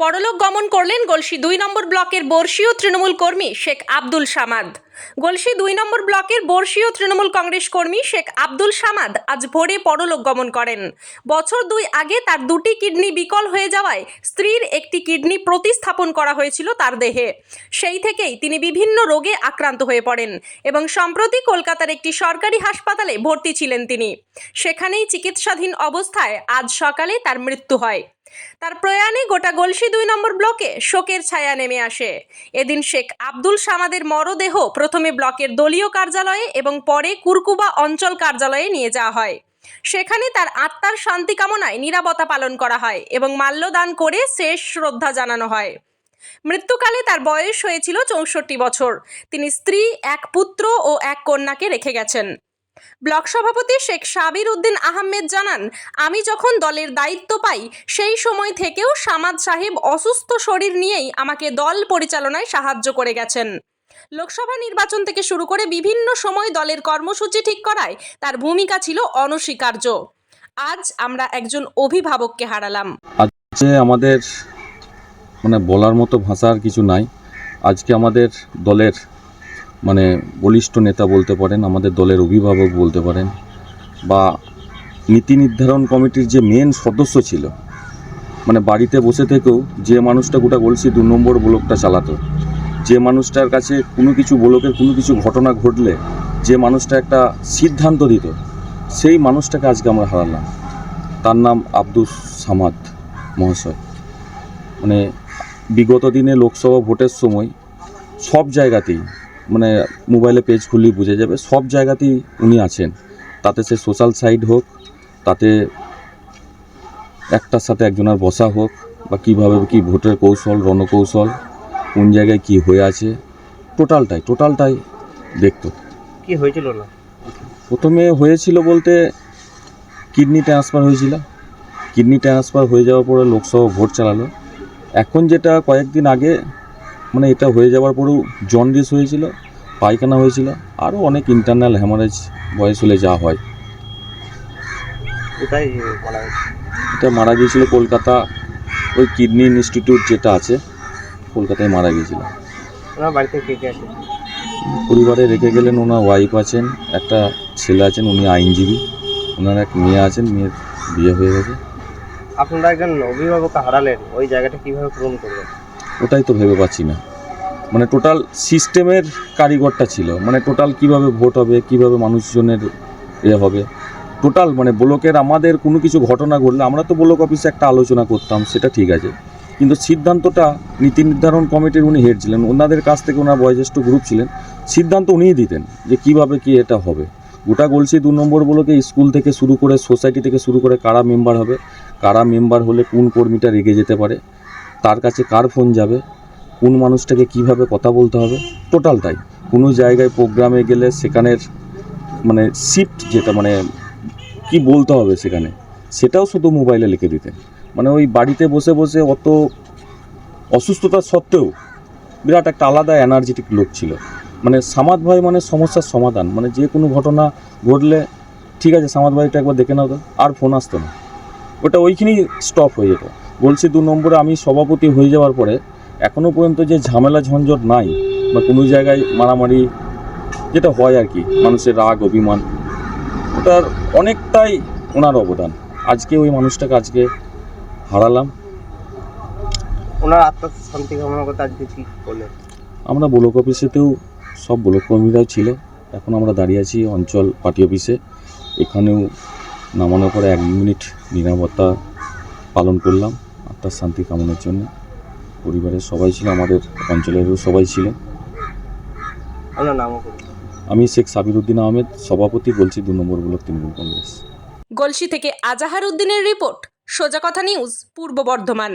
পরলোক গমন করলেন গলসি দুই নম্বর ব্লকের বর্ষীয় তৃণমূল কর্মী শেখ আব্দুল সামাদ। গলসি দুই নম্বর ব্লকের বর্ষীয় তৃণমূল কংগ্রেস কর্মী শেখ আব্দুল সামাদ আজ ভোরে পরলোক গমন করেন। বছর দুই আগে তার দুটি কিডনি বিকল হয়ে যাওয়ায় স্ত্রীর একটি কিডনি প্রতিস্থাপন করা হয়েছিল তার দেহে। সেই থেকেই তিনি বিভিন্ন রোগে আক্রান্ত হয়ে পড়েন এবং সম্প্রতি কলকাতার একটি সরকারি হাসপাতালে ভর্তি ছিলেন তিনি। সেখানেই চিকিৎসাধীন অবস্থায় আজ সকালে তার মৃত্যু হয়। তার প্রয়াণে গোটা গলসি দুই নম্বর ব্লকে শোকের ছায়া নেমে আসে। এদিন শেখ আব্দুল সামাদের মরদেহ প্রথমে ব্লকের দলীয় কার্যালয়ে এবং পরে কুরকুবা অঞ্চল কার্যালয়ে নিয়ে যাওয়া হয়। সেখানে তার আত্মার শান্তি কামনায় নিরাপত্তা পালন করা হয় এবং মাল্যদান করে শেষ শ্রদ্ধা জানানো হয়। মৃত্যুকালে তার বয়স হয়েছিল চৌষট্টি বছর। তিনি স্ত্রী, এক পুত্র ও এক কন্যাকে রেখে গেছেন। ব্লক সভাপতি শেখ সাবির উদ্দিন আহমেদ জানান, আমি যখন দলের দায়িত্ব পাই, সেই সময় থেকেও সামাদ সাহেব অসুস্থ শরীর নিয়েই আমাকে দল পরিচালনায় সাহায্য করে গেছেন। লোকসভা নির্বাচন থেকে শুরু করে বিভিন্ন সময় দলের কর্মসূচি ঠিক করায় তার ভূমিকা ছিল অনস্বীকার্য। আজ আমরা একজন অভিভাবককে হারালাম। আজকে আমাদের মানে বলার মতো ভাষার কিছু নাই। আজকে আমাদের দলের মানে বলিষ্ঠ নেতা বলতে পারেন, আমাদের দলের অভিভাবক বলতে পারেন, বা নীতি নির্ধারণ কমিটির যে মেন সদস্য ছিল মানে বাড়িতে বসে থেকেও যে মানুষটা গোটা বলছি দু নম্বর ব্লকটা চালাতো, যে মানুষটার কাছে কোনো কিছু ব্লকের কোনো কিছু ঘটনা ঘটলে, যে মানুষটা একটা সিদ্ধান্ত দিত, সেই মানুষটাকে আজকে আমরা হারালাম। তার নাম আব্দুস সামাদ মহাশয়। মানে বিগত দিনে লোকসভা ভোটের সময় সব জায়গাতেই মানে মোবাইলে পেজ খুললেই বোঝা যাবে। সব জায়গাতেই উনি আছেন। তাতে সে সোশ্যাল সাইড হোক তাতে একটার সাথে একজনের বসা হোক বা কীভাবে কি ভোটের কৌশল রণকৌশল কোন জায়গায় কি হয়ে আছে টোটালটাই টোটালটাই দেখতো কি হয়েছিল না? প্রথমে হয়েছিল বলতে কিডনি ট্রান্সফার হয়েছিল। কিডনি ট্রান্সফার হয়ে যাওয়ার পরে লোকসভা ভোট চালালো। এখন যেটা কয়েকদিন আগে মানে এটা হয়ে যাওয়ার পরেও জন্ডিস হয়েছিল পায়খানা হয়েছিল আরও অনেক ইন্টারনাল হ্যামারেজ বয়স হলে যা হয়। এটা মারা গিয়েছিল কলকাতা ওই কিডনি ইনস্টিটিউট যেটা আছে কলকাতায় মারা গিয়েছিল। পরিবারে রেখে গেলেন ওনার ওয়াইফ আছেন একটা ছেলে আছেন উনি আইনজীবী। ওনার এক মেয়ে আছেন মেয়ের বিয়ে হয়ে গেছে। আপনারা একজন অভিভাবক হারালেন ওই জায়গাটা কীভাবে পূরণ করবেন ওটাই তো ভেবে পাচ্ছি না। মানে টোটাল সিস্টেমের কারিগরটা ছিল। মানে টোটাল কীভাবে ভোট হবে, কীভাবে মানুষজনের এ হবে। টোটাল মানে ব্লকের আমাদের কোনো কিছু ঘটনা ঘটলে, আমরা তো ব্লক অফিসে একটা আলোচনা করতাম, সেটা ঠিক আছে। কিন্তু সিদ্ধান্তটা নীতি নির্ধারণ কমিটির উনি হেড ছিলেন, ওনাদের কাছ থেকে ওনার বয়োজ্যেষ্ঠ গ্রুপ ছিলেন। সিদ্ধান্ত উনিই দিতেন যে কীভাবে কি এটা হবে। গোটা গলসি দু নম্বর ব্লকে স্কুল থেকে শুরু করে সোসাইটি থেকে শুরু করে কারা মেম্বার হবে, কারা মেম্বার হলে কোন কর্মীটা রেগে যেতে পারে তার কাছে কার ফোন যাবে? কোন মানুষটাকে কীভাবে কথা বলতে হবে? টোটালটাই কোনো জায়গায় প্রোগ্রামে গেলে সেখানের মানে শিফট যেটা মানে কি বলতে হবে সেখানে, সেটাও শুধু মোবাইলে লিখে দিতেন মানে ওই বাড়িতে বসে বসে অত অসুস্থতা সত্ত্বেও বিরাট একটা আলাদা এনার্জেটিক লোক ছিল। মানে সামাদ ভাই মানে সমস্যার সমাধান। মানে যে কোনো ঘটনা ঘটলে, ঠিক আছে, সামাদ ভাইটা একবার দেখে নাও তো, আর ফোন আসতো না। ওটা ওইখানেই স্টপ হয়ে যেত। বলছি দু নম্বরে আমি সভাপতি হয়ে যাওয়ার পরে এখনও পর্যন্ত যে ঝামেলা ঝঞ্ঝট নাই বা কোনো জায়গায় মারামারি যেটা হয় আর কি মানুষের রাগ অভিমান ওটার অনেকটাই ওনার অবদান। আজকে ওই মানুষটাকে আজকে হারালাম। ওনার আত্মার শান্তি কামনা করতে আজকে কি করলেন? আমরা ব্লক অফিসেতেও সব ব্লক কর্মীরাও ছিল। এখন আমরা দাঁড়িয়ে আছি অঞ্চল পার্টি অফিসে। এখানেও নামানোর পরে এক মিনিট নিরাপত্তা পালন করলাম। আত্মার শান্তি কামনার জন্য পরিবারের সবাই ছিল আমাদের অঞ্চলেরও সবাই ছিলেন। আপনার নামও আমি শেখ সাবির উদ্দিন আহমেদ সভাপতি বলছি দু নম্বর ব্লক তৃণমূল কংগ্রেস। গলসি থেকে আজাহার উদ্দিনের রিপোর্ট সোজা কথা নিউজ পূর্ব বর্ধমান।